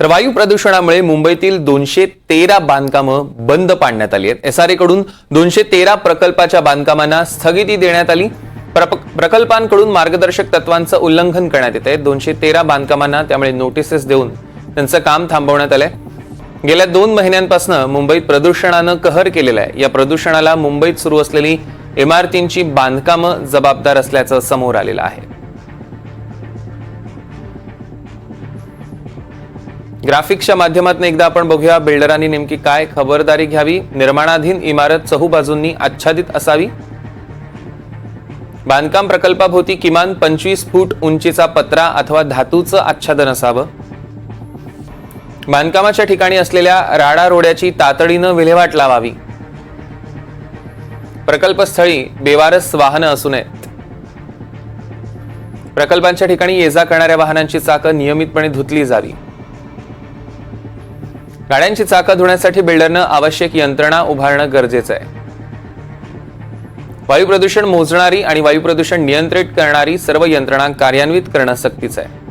तर वायू प्रदूषणामुळे मुंबईतील दोनशे तेरा बांधकामं बंद पाडण्यात आली आहेत. एसआरए कडून दोनशे तेरा प्रकल्पाच्या बांधकामांना स्थगिती देण्यात आली. प्रकल्पांकडून मार्गदर्शक तत्वांचं उल्लंघन करण्यात येत आहे दोनशे तेरा बांधकामांना त्यामुळे नोटिसेस देऊन त्यांचं काम थांबवण्यात आलंय. गेल्या दोन महिन्यांपासून मुंबईत प्रदूषणानं कहर केलेला आहे. या प्रदूषणाला मुंबईत सुरू असलेली इमारतींची बांधकामं जबाबदार असल्याचं समोर आलेलं आहे. ग्राफिक्सच्या माध्यमातून एकदा आपण बघूया बिल्डरांनी नेमकी काय खबरदारी घ्यावी निर्माणाधीन इमारत चहूबाजूंनी आच्छादित असावी? बांधकाम प्रकल्पाभोवती किमान पंचवीस फूट उंचीचा पत्रा अथवा धातूचं आच्छादन असावं? बांधकामाच्या ठिकाणी असलेल्या राडा रोड्याची तातडीनं विल्हेवाट लावावी? प्रकल्पस्थळी बेवारस वाहनं असू नयेत. प्रकल्पांच्या ठिकाणी ये जा करणाऱ्या वाहनांची चाकं नियमितपणे धुतली जावी. गाड्यांची चाकं धुण्यासाठी बिल्डरनं आवश्यक यंत्रणा उभारणं गरजेचं आहे. वायू प्रदूषण मोजणारी आणि वायू प्रदूषण नियंत्रित करणारी सर्व यंत्रणा कार्यान्वित करणं सक्तीचं आहे.